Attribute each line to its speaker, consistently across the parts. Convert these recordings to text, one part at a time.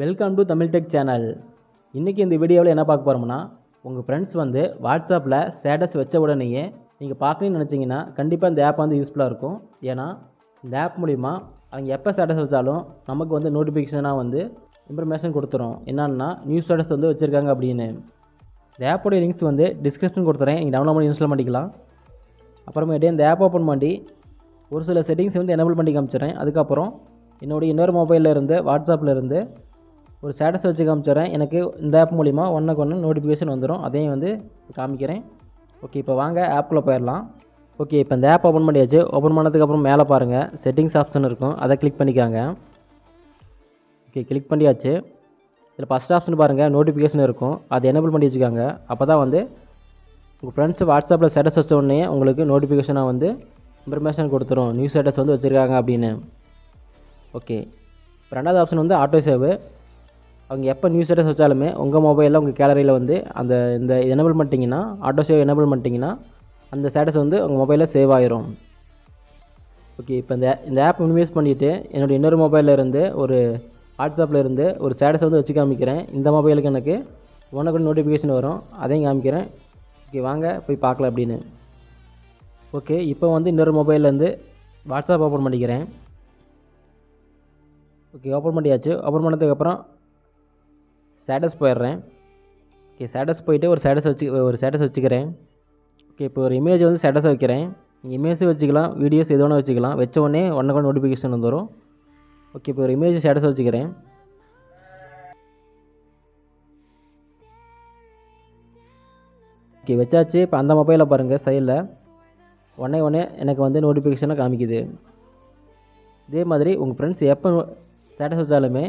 Speaker 1: Welcome to Tamil tech channel இன்றைக்கி இந்த வீடியோவில் என்ன பார்க்க போகிறோம்னா உங்கள் ஃப்ரெண்ட்ஸ் வந்து வாட்ஸ்அப்பில் ஸ்டேட்டஸ் வச்ச உடனேயே நீங்கள் பார்க்கணும்னு நினச்சிங்கன்னா கண்டிப்பாக இந்த ஆப் வந்து யூஸ்ஃபுல்லாக இருக்கும். ஏன்னா இந்த ஆப் மூலிமா அவங்க எப்போ ஸ்டேட்டஸ் வச்சாலும் நமக்கு வந்து நோட்டிஃபிகேஷனாக வந்து இன்ஃபர்மேஷன் கொடுத்துரும். என்னன்னா நியூஸ் ஸ்டேட்டஸ் வந்து வச்சுருக்காங்க அப்படின்னு. இந்த ஆப்போடைய லிங்க்ஸ் வந்து டிஸ்கிரிப்ஷன் கொடுத்துறேன். நீங்கள் டவுன்லோட் பண்ணி இன்ஸ்டால் பண்ணிக்கலாம். அப்புறமேட்டு இந்த ஆப் ஓப்பன் பண்ணி ஒரு சில செட்டிங்ஸ் வந்து எனபிள் பண்ணி காமிச்சிடுறேன். அதுக்கப்புறம் என்னுடைய இன்னொரு மொபைலில் இருந்து வாட்ஸ்அப்பில் இருந்து ஒரு ஸ்டேட்டஸ் வச்சு காமிச்சிடுறேன் எனக்கு இந்த ஆப் மூலிமா ஒன்றுக்கு ஒன்று நோட்டிஃபிகேஷன் வந்துடும் அதையும் வந்து காமிக்கிறேன். ஓகே இப்போ வாங்க ஆப்பில் போயிடலாம் ஓகே இப்போ இந்த ஆப் ஓப்பன் பண்ணியாச்சு. ஓப்பன் பண்ணதுக்கப்புறம் மேலே பாருங்கள் செட்டிங்ஸ் ஆப்ஷன் இருக்கும். அதை கிளிக் பண்ணிக்காங்க. ஓகே கிளிக் பண்ணியாச்சு. இதில் ஃபஸ்ட் ஆப்ஷன் பாருங்கள் நோட்டிஃபிகேஷன் இருக்கும். அதை எனபிள் பண்ணி வச்சுக்காங்க. அப்போ தான் வந்து உங்கள் ஃப்ரெண்ட்ஸ் வாட்ஸ்அப்பில் ஸ்டேட்டஸ் வச்ச உடனே உங்களுக்கு நோட்டிஃபிகேஷனாக வந்து இன்ஃபர்மேஷன் கொடுத்துரும். நியூஸ் ஸ்டேட்டஸ் வந்து வச்சுருக்காங்க அப்படின்னு. ஓகே இப்போ ரெண்டாவது ஆப்ஷன் வந்து ஆட்டோ சேவு அவங்க எப்போ நியூஸ் ஸ்டேட்டஸ் வச்சாலுமே உங்கள் மொபைலில் உங்கள் கேலரியில் வந்து அந்த இந்த எனபிள் பண்ணிட்டீங்கன்னா ஆட்டோ சேவ் எனபிள் பண்ணிட்டீங்கன்னா அந்த ஸ்டேட்டஸ் வந்து உங்கள் மொபைலில் சேவ் ஆயிரும். ஓகே இப்போ இந்த இந்த ஆப் இன்வெஸ்ட் பண்ணிவிட்டு என்னோடய இன்னொரு மொபைலில் இருந்து ஒரு வாட்ஸ்அப்பில் இருந்து ஒரு ஸ்டேட்டஸ் வந்து வச்சு காமிக்கிறேன். இந்த மொபைலுக்கு எனக்கு உனக்கு நோட்டிஃபிகேஷன் வரும். அதையும் காமிக்கிறேன். ஓகே வாங்க போய் பார்க்கலாம் அப்படின்னு. ஓகே இப்போ வந்து இன்னொரு மொபைல்லேருந்து வாட்ஸ்அப் ஓப்பன் பண்ணிக்கிறேன். ஓகே ஓப்பன் பண்ணியாச்சு. ஓப்பன் பண்ணதுக்கப்புறம் ஸ்டேட்டஸ் போயிடுறேன். ஓகே ஸ்டேட்டஸ் போயிட்டு ஒரு ஸ்டேட்டஸ் வச்சு ஒரு ஸ்டேட்டஸ் வச்சுக்கிறேன். ஓகே இப்போ ஒரு இமேஜ் வந்து ஸ்டேட்டஸ் வைக்கிறேன். நீங்கள் இமேஜ் வச்சுக்கலாம் வீடியோஸ் எது வேணால் வச்சுக்கலாம். வச்ச உடனே ஒன்றுக்கு நோட்டிஃபிகேஷன் வந்துடும் ஓகே இப்போ ஒரு இமேஜ் ஸ்டேட்டஸ் வச்சுக்கிறேன். ஓகே வச்சாச்சு. இப்போ அந்த மொபைலில் பாருங்கள் சைடில் உடனே உடனே எனக்கு வந்து நோட்டிஃபிகேஷனை காமிக்குது. இதே மாதிரி உங்கள் ஃப்ரெண்ட்ஸ் எப்போ ஸ்டேட்டஸ் வச்சாலுமே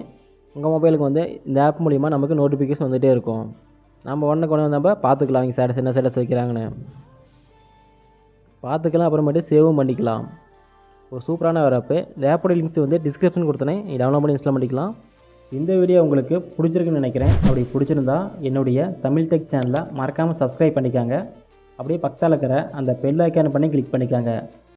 Speaker 1: உங்கள் மொபைலுக்கு வந்து இந்த ஆப் மூலிமா நமக்கு நோட்டிஃபிகேஷன் வந்துகிட்டே இருக்கும். நம்ம உடனே கொண்டு நம்ம பார்த்துக்கலாம் அவங்க ஸ்டேட்டஸ் என்ன ஸ்டேட்டஸ் வைக்கிறாங்கன்னு. பார்த்துக்கலாம் அப்புறமேட்டு சேவும் பண்ணிக்கலாம். ஒரு சூப்பரான வர ஆப்பு இந்த ஆப்போட லிங்க்ஸ் வந்து டிஸ்கிரிப்ஷன் கொடுத்தனே நீ டவுன்லோட் பண்ணி இன்ஸ்டால் பண்ணிக்கலாம். இந்த வீடியோ உங்களுக்கு பிடிச்சிருக்குன்னு நினைக்கிறேன். அப்படி பிடிச்சிருந்தா என்னுடைய தமிழ் டெக் சேனலை மறக்காமல் சப்ஸ்கிரைப் பண்ணிக்காங்க. அப்படியே பக்கத்தில் இருக்கிற அந்த பெல் ஐக்கான் பண்ணி கிளிக் பண்ணிக்காங்க.